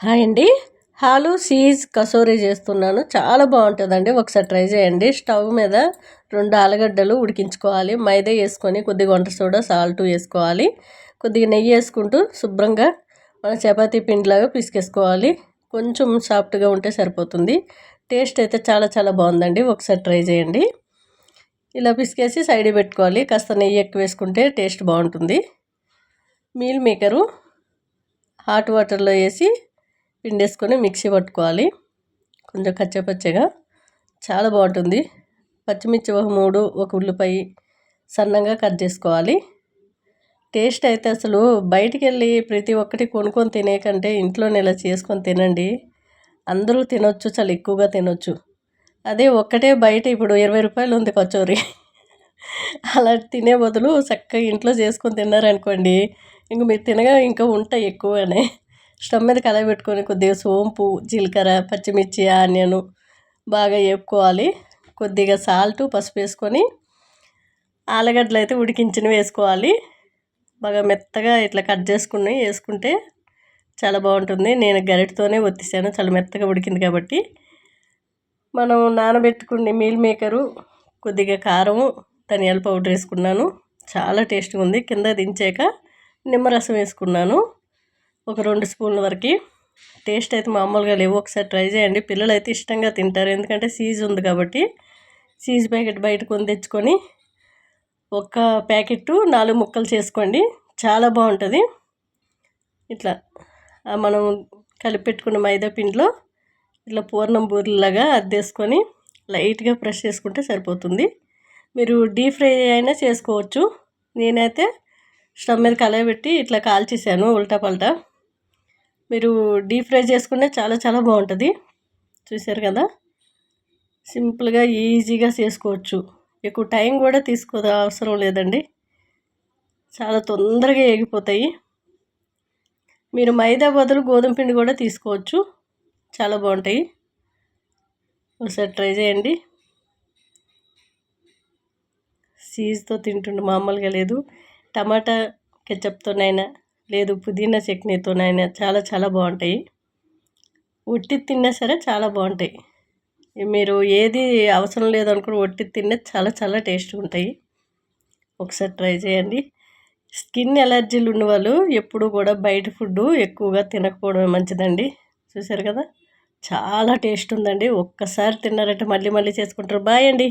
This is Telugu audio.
హాయ్ అండి. హాలు సీజ్ కసోరీ చేస్తున్నాను. చాలా బాగుంటుందండి. ఒకసారి ట్రై చేయండి. స్టవ్ మీద రెండు ఆలుగడ్డలు ఉడికించుకోవాలి. మైదా వేసుకొని కొద్దిగా వంట సోడా సాల్ట్ వేసుకోవాలి. కొద్దిగా నెయ్యి వేసుకుంటూ శుభ్రంగా మన చపాతీ పిండిలాగా పిసికేసుకోవాలి. కొంచెం సాఫ్ట్గా ఉంటే సరిపోతుంది. టేస్ట్ అయితే చాలా చాలా బాగుందండి. ఒకసారి ట్రై చేయండి. ఇలా పిసికేసి సైడ్ పెట్టుకోవాలి. కాస్త నెయ్యి ఎక్కువ వేసుకుంటే టేస్ట్ బాగుంటుంది. మీల్ మేకరు హాట్ వాటర్లో వేసి పిండేసుకొని మిక్సీ పట్టుకోవాలి. కొంచెం కచ్చపచ్చగా. చాలా బాగుంటుంది. పచ్చిమిర్చి ఒక మూడు ఒక ఉల్లిపాయ సన్నంగా కట్ చేసుకోవాలి. టేస్ట్ అయితే అసలు బయటికి వెళ్ళి ప్రతి ఒక్కటి కొనుక్కొని తినే కంటే ఇంట్లోనే ఇలా చేసుకొని తినండి. అందరూ తినొచ్చు చాలా ఎక్కువగా తినొచ్చు. అదే ఒక్కటే బయట ఇప్పుడు ఇరవై రూపాయలు ఉంది కచోరీ. అలా తినే బదులు చక్కగా ఇంట్లో చేసుకొని తిన్నారనుకోండి ఇంక మీరు తినగా ఇంకా ఉంటాయి ఎక్కువనే స్టవ్ మీద కలయి పెట్టుకొని కొద్దిగా సోంపు జీలకర్ర పచ్చిమిర్చి ఆనియను బాగా వేపుకోవాలి కొద్దిగా సాల్ట్ పసుపు వేసుకొని ఆలుగడ్డలు అయితే ఉడికించినవి వేసుకోవాలి. బాగా మెత్తగా ఇట్లా కట్ చేసుకుని వేసుకుంటే చాలా బాగుంటుంది. నేను గరిటతోనే ఒత్తిసాను చాలా మెత్తగా ఉడికింది కాబట్టి. మనం నానబెట్టుకుని మీల్ మేకరు కొద్దిగా కారం ధనియాల పౌడర్ వేసుకున్నాను. చాలా టేస్ట్గా ఉంది. కింద దించాక నిమ్మరసం వేసుకున్నాను. ఒక రెండు స్పూన్ల వరకు. టేస్ట్ అయితే మామూలుగా లేవు. ఒకసారి ట్రై చేయండి. పిల్లలు అయితే ఇష్టంగా తింటారు. ఎందుకంటే సీజ్ ఉంది కాబట్టి. సీజ్ ప్యాకెట్ బయట కొని తెచ్చుకొని ఒక ప్యాకెట్ నాలుగు ముక్కలు చేసుకోండి. చాలా బాగుంటుంది. ఇట్లా మనం కలిపి పెట్టుకున్న మైదా పిండిలో ఇట్లా పూర్ణం బూరెలాగా అద్దేసుకొని లైట్గా ప్రెస్ చేసుకుంటే సరిపోతుంది. మీరు డీప్ ఫ్రై అయినా చేసుకోవచ్చు. నేనైతే స్టవ్ మీద కలయబెట్టి ఇట్లా కాల్చేసాను. ఉల్టా పల్టా. మీరు డీప్ ఫ్రై చేసుకుంటే చాలా చాలా బాగుంటుంది. చూసారు కదా? సింపుల్గా ఈజీగా చేసుకోవచ్చు. ఎక్కువ టైం కూడా తీసుకో అవసరం లేదండి. చాలా తొందరగా ఏగిపోతాయి. మీరు మైదా బదులు గోధుమ పిండి కూడా తీసుకోవచ్చు. చాలా బాగుంటాయి. ఒకసారి ట్రై చేయండి. సీజ్తో తింటుండే మామూలుగా లేదు. టమాటా కెచ్చప్తోనైనా లేదు పుదీనా చట్నీతోనైనా చాలా చాలా బాగుంటాయి. ఒట్టి తిన్నా సరే చాలా బాగుంటాయి. మీరు ఏది అవసరం లేదనుకుని ఒట్టి తిన్నా చాలా చాలా టేస్ట్గా ఉంటాయి. ఒకసారి ట్రై చేయండి. స్కిన్ ఎలర్జీలు ఉన్న వాళ్ళు ఎప్పుడు కూడా బయట ఫుడ్ ఎక్కువగా తినకపోవడమే మంచిదండి. చూసారు కదా? చాలా టేస్ట్ ఉందండి. ఒక్కసారి తిన్నారంటే మళ్ళీ మళ్ళీ చేసుకుంటారు. బాయ్ అండి.